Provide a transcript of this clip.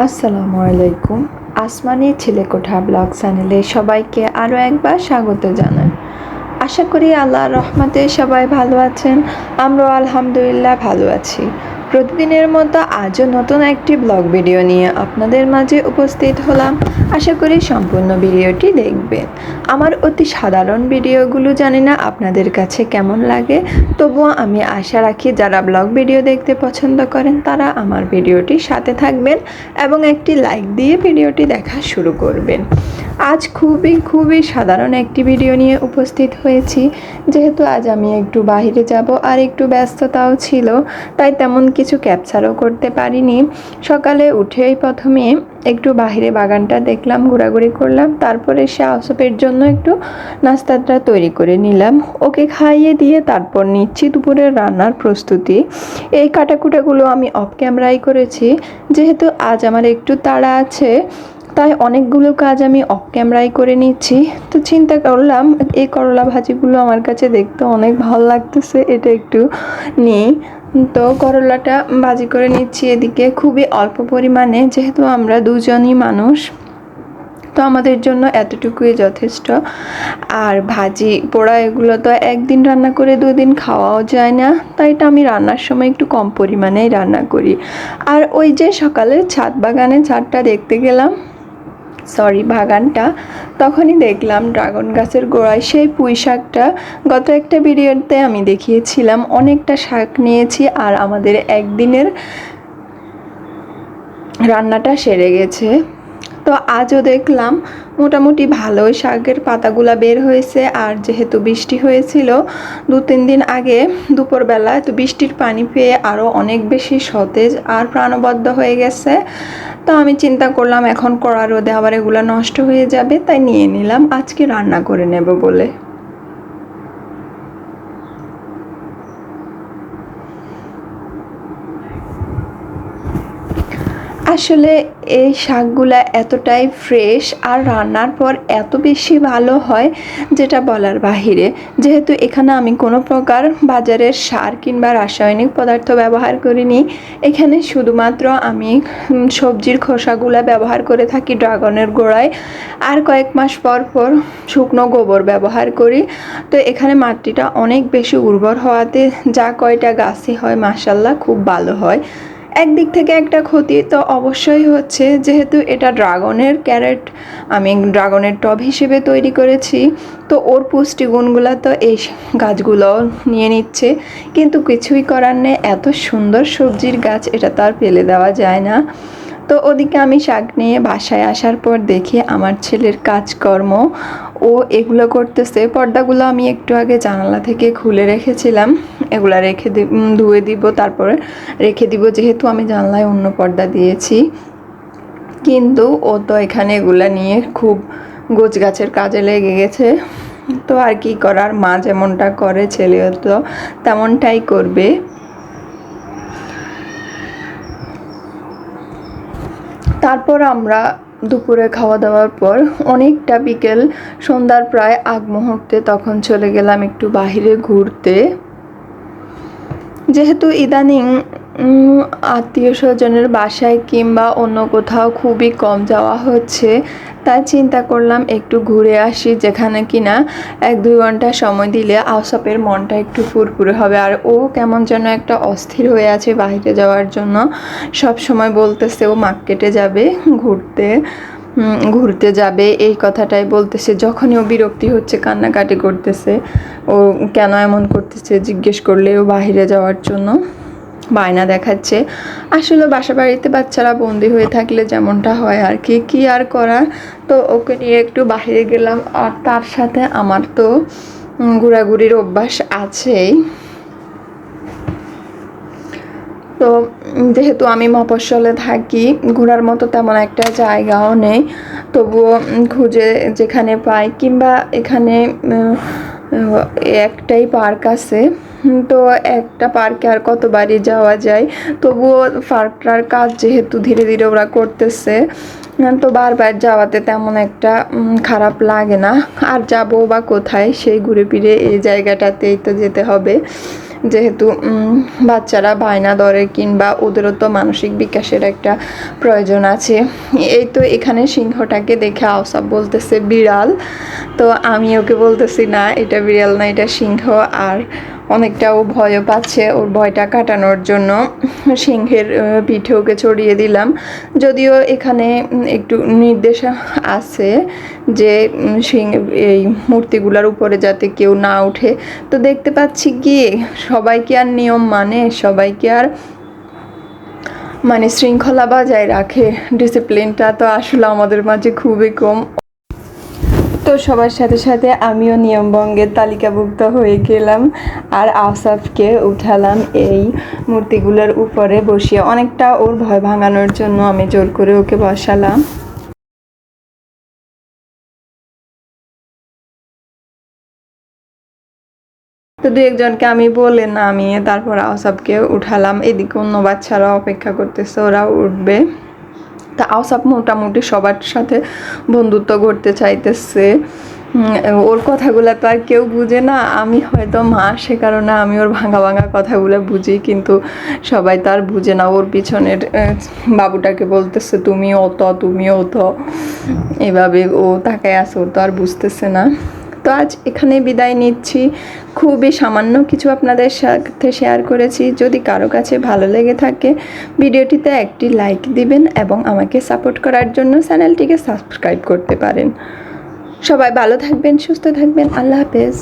আসসালামু আলাইকুম। আসমানি ছেলেকোঠা ব্লগ চ্যানেলে সবাইকে আরও একবার স্বাগত জানান আশা করি আল্লাহর রহমতে সবাই ভালো আছেন। আমরাও আলহামদুলিল্লাহ ভালো আছি। প্রতিদিনের মতো আজও নতুন একটি ব্লগ ভিডিও নিয়ে আপনাদের মাঝে উপস্থিত হলাম। আশা করি সম্পূর্ণ ভিডিওটি দেখবেন। আমার অতি সাধারণ ভিডিওগুলো জানি না আপনাদের কাছে কেমন লাগে, তবুও আমি আশা রাখি যারা ব্লগ ভিডিও দেখতে পছন্দ করেন তারা আমার ভিডিওটির সাথে থাকবেন এবং একটি লাইক দিয়ে ভিডিওটি দেখা শুরু করবেন। আজ খুবই খুবই সাধারণ একটি ভিডিও নিয়ে উপস্থিত হয়েছি। যেহেতু আজ আমি একটু বাইরে যাব আর একটু ব্যস্ততাও ছিল, তাই তেমন কিছু ক্যাপচারও করতে পারিনি। সকালে উঠেই প্রথমে একটু বাইরে বাগানটা দেখলাম, ঘোরাঘুরি করলাম, তারপরে সে আসপের জন্য একটু নাস্তাটা তৈরি করে নিলাম। ওকে খাইয়ে দিয়ে তারপর নিচ্ছি দুপুরের রান্নার প্রস্তুতি। এই কাটাকুটাগুলো আমি অফ ক্যামেরাই করেছি। যেহেতু আজ আমার একটু তাড়া আছে তাই অনেকগুলো কাজ আমি অফ ক্যামেরাই করে নিচ্ছি। তো চিন্তা করলাম, এই করলা ভাজিগুলো আমার কাছে দেখতে অনেক ভালো লাগতেছে, এটা একটু নিই। তো করলাটা ভাজি করে নিচ্ছি এদিকে খুবই অল্প পরিমাণে, যেহেতু আমরা দুজনই মানুষ। তো আমাদের জন্য এতটুকুই যথেষ্ট। আর ভাজি পোড়া এগুলো তো একদিন রান্না করে দুদিন খাওয়াও যায় না, তাই এটা আমি রান্নার সময় একটু কম পরিমাণেই রান্না করি। আর ওই যে সকালে ছাদ বাগানে ছাদটা দেখতে গেলাম সরি, বাগানটা। তখনই দেখলাম ড্রাগন গাছের গোড়ায় সেই পুঁই শাকটা। গত একটা ভিডিওতে আমি দেখিয়েছিলাম, অনেকটা শাক নিয়েছি আর আমাদের একদিনের রান্নাটা সেরে গেছে। তো আজও দেখলাম মোটামুটি ভালোই শাকের পাতাগুলা বের হয়েছে, আর যেহেতু বৃষ্টি হয়েছিল, দু তিন দিন আগে দুপুরবেলা তো বৃষ্টির পানি পেয়ে আরও অনেক বেশি সতেজ আর প্রাণবদ্ধ হয়ে গেছে। তো আমি চিন্তা করলাম, এখন কড়া রোদে আবার এগুলো নষ্ট হয়ে যাবে, তাই নিয়ে নিলাম। আজকে রান্না করে নেব বলে। আসলে এই শাকগুলা এতটাই ফ্রেশ আর রান্নার পর এত বেশি ভালো হয় যেটা বলার বাহিরে। যেহেতু এখানে আমি কোনো প্রকার বাজারের সার কিংবা রাসায়নিক পদার্থ ব্যবহার করিনি, এখানে শুধুমাত্র আমি সবজির খোসাগুলা ব্যবহার করে থাকি ড্রাগনের গোড়ায় আর কয়েক মাস পর পর শুকনো গোবর ব্যবহার করি। তো এখানে মাটিটা অনেক বেশি উর্বর হওয়াতে যা কয়টা গাছই হয় মাসাল্লাহ খুব ভালো হয়। একদিক থেকে একটা ক্ষতি তো অবশ্যই হচ্ছে, যেহেতু এটা ড্রাগনের ক্যারেট, আমি ড্রাগনের টব হিসেবে তৈরি করেছি, তো ওর পুষ্টিগুণগুলো তো এই গাছগুলো নিয়ে নিচ্ছে, কিন্তু কিছুই করার নেই, এত সুন্দর সবজির গাছ, এটা তো আর ফেলে দেওয়া যায় না। তো ওদিকে আমি শাক নিয়ে বাসায় আসার পর দেখি আমার ছেলের কাজকর্ম, ও এগুলো করতেছে, পর্দাগুলো আমি একটু আগে জানালা থেকে খুলে রেখেছিলাম। এগুলো রেখে ধুয়ে দিব, তারপরে রেখে দিব। যেহেতু আমি জানলায় অন্য পর্দা দিয়েছি, কিন্তু ও তো এখানে এগুলা নিয়ে খুব গোছ গাছের কাজে লেগে গেছে। তো আর কি করার? মা যেমনটা করে, ছেলেও তো তেমনটাই করবে। তারপর আমরা দুপুরে খাওয়া দাওয়ার পর অনেকটা বিকেল, সন্ধ্যার প্রায় আগ মুহূর্তে তখন চলে গেলাম একটু বাহিরে ঘুরতে। যেহেতু ইদানিং আত্মীয় স্বজনের বাসায় কিংবা অন্য কোথাও খুবই কম যাওয়া হচ্ছে, তাই চিন্তা করলাম একটু ঘুরে আসি যেখানে কিনা। এক দুই ঘণ্টা সময় দিলে আওসাপের মনটা একটু ফুরফুরে হবে। আর ও কেমন যেন একটা অস্থির হয়ে আছে বাইরে যাওয়ার জন্য। সব সময় বলতেছে ও মার্কেটে যাবে ঘুরতে। ঘুরতে যাবে, এই কথাটাই বলতেছে। যখনই ও বিরক্তি হচ্ছে, কান্নাকাটি করতেছে, ও কেন এমন করতেছে জিজ্ঞেস করলে ও বাহিরে যাওয়ার জন্য বায়না দেখাচ্ছে। আসলে বাসা বাড়িতে বাচ্চারা বন্দি হয়ে থাকলে যেমনটা হয় আর কি কি আর করার? তো ওকে নিয়ে একটু বাহিরে গেলাম, আর তার সাথে আমার তো ঘোরাঘুরির অভ্যাস আছেই। তো যেহেতু আমি মফস্বলে থাকি, ঘোরার মতো তেমন একটা জায়গাও নেই। তবুও খুঁজে যেখানে পাই কিংবা এখানে একটাই পার্ক আছে। তো একটা পার্কে আর কতবারই যাওয়া যায়। তবুও পার্কটার কাজ যেহেতু ধীরে ধীরে ওরা করতেছে, তো বারবার যাওয়াতে তেমন একটা খারাপ লাগে না। আর যাব বা কোথায়, সেই ঘুরে ফিরে এই জায়গাটাতেই তো যেতে হবে। যেহেতু বাচ্চারা বায়না দরে কিংবা ওদেরও তো মানসিক বিকাশের একটা প্রয়োজন আছে। এই তো এখানে সিংহটাকে দেখে আওসাব বলতেছে, বিড়াল। তো আমি ওকে বলতেছি, না, এটা বিড়াল না, এটা সিংহ। আর অনেকটা ও ভয়ও পাচ্ছে ওর ভয়টা কাটানোর জন্য। সিংহের পিঠে ওকে চড়িয়ে দিলাম। যদিও এখানে একটু নির্দেশ আছে যে সিংহ এই মূর্তিগুলোর উপরে যাতে কেউ না উঠে তো দেখতে পাচ্ছি কি, সবাই কি আর নিয়ম মানে? সবাই কি আর মানে শৃঙ্খলা বজায় রাখে? ডিসিপ্লিনটা তো আসলে আমাদের মাঝে খুবই কম। তো সবার সাথে সাথে আমিও নিয়মভঙ্গের তালিকাভুক্ত হয়ে গেলাম আর আসাফকে উঠালাম এই মূর্তিগুলোর উপরে বসিয়ে। অনেকটা ওর ভয় ভাঙানোর জন্য আমি জোর করে ওকে বসালাম। তো দু একজনকে আমি বলে নামিয়ে তারপর আওসাবকে উঠালাম। এদিকে অন্য বাচ্চারা অপেক্ষা করতেছে ওরা উঠবে। তা আওসাব মোটামুটি সবার সাথে বন্ধুত্ব করতে চাইতেছে। ওর কথাগুলো তো আর কেউ বুঝে না। আমি হয়তো মা সে কারণে আমি ওর ভাঙা ভাঙা কথাগুলো বুঝি কিন্তু সবাই তার বুঝে না। ওর পিছনের বাবুটাকে বলতেছে তুমি অত তুমি অত। এভাবে ও তাকায় আছে ও তো আর বুঝতেছে না। তো আজ এখানে বিদায় নিচ্ছি। খুবই সামান্য কিছু আপনাদের সাথে শেয়ার করেছি। যদি কারও কাছে ভালো লেগে থাকে, ভিডিওটিতে একটি লাইক দিবেন এবং আমাকে সাপোর্ট করার জন্য চ্যানেলটিকে সাবস্ক্রাইব করতে পারেন। সবাই ভালো থাকবেন, সুস্থ থাকবেন। আল্লাহ হাফেজ।